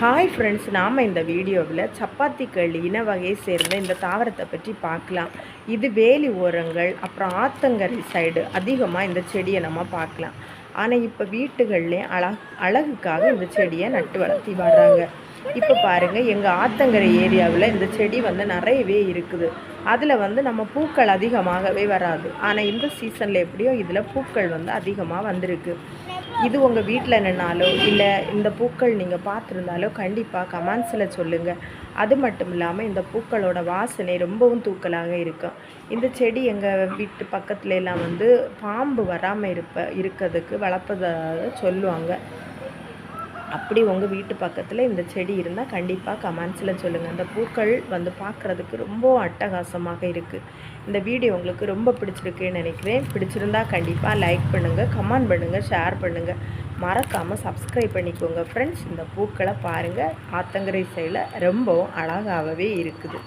Hi friends நாம் இந்த வீடியோவில் சப்பாத்தி களி இன வகையை சேர்ந்த இந்த தாவரத்தை பற்றி பார்க்கலாம். இது வேலி ஓரங்கள் அப்புறம் ஆத்தங்கரை சைடு அதிகமாக இந்த செடியை நம்ம பார்க்கலாம். ஆனால் இப்போ வீட்டுகள்லேயே அழகு அழகுக்காக இந்த செடியை நட்டு வளர்த்தி வர்றாங்க. இப்போ பாருங்கள் எங்கள் ஆத்தங்கரை ஏரியாவில் இந்த செடி வந்து நிறையவே இருக்குது. அதில் வந்து நம்ம பூக்கள் அதிகமாகவே வராது. ஆனால் இந்த சீசனில் எப்படியோ இதில் பூக்கள் வந்து அதிகமாக வந்திருக்கு. இது உங்கள் வீட்டில் நின்னாலோ இல்லை இந்த பூக்கள் நீங்கள் பார்த்துருந்தாலோ கண்டிப்பாக கமெண்ட்ஸில் சொல்லுங்கள் அது மட்டும் இல்லாமல் இந்த பூக்களோட வாசனை ரொம்பவும் தூக்கலாக இருக்கும் இந்த செடி எங்கள் வீட்டு பக்கத்துல எல்லாம் வந்து பாம்பு வராமல் இருப்ப இருக்கிறதுக்கு வளர்ப்பதாக சொல்லுவாங்க. அப்படி உங்கள் வீட்டு பக்கத்தில் இந்த செடி இருந்தால் கண்டிப்பாக கமெண்ட்ஸில் சொல்லுங்கள் அந்த பூக்கள் வந்து பார்க்குறதுக்கு ரொம்ப அட்டகாசமாக இருக்குது இந்த வீடியோ உங்களுக்கு ரொம்ப பிடிச்சிருக்குன்னு நினைக்கிறேன். பிடிச்சிருந்தா கண்டிப்பாக லைக் பண்ணுங்கள் கமெண்ட் பண்ணுங்கள் ஷேர் பண்ணுங்கள் மறக்காமல் சப்ஸ்கிரைப் பண்ணிக்கோங்க ஃப்ரெண்ட்ஸ் இந்த பூக்களை பாருங்கள் ஆத்தங்கரை சைடில் ரொம்பவும் அழகாகவே இருக்குது.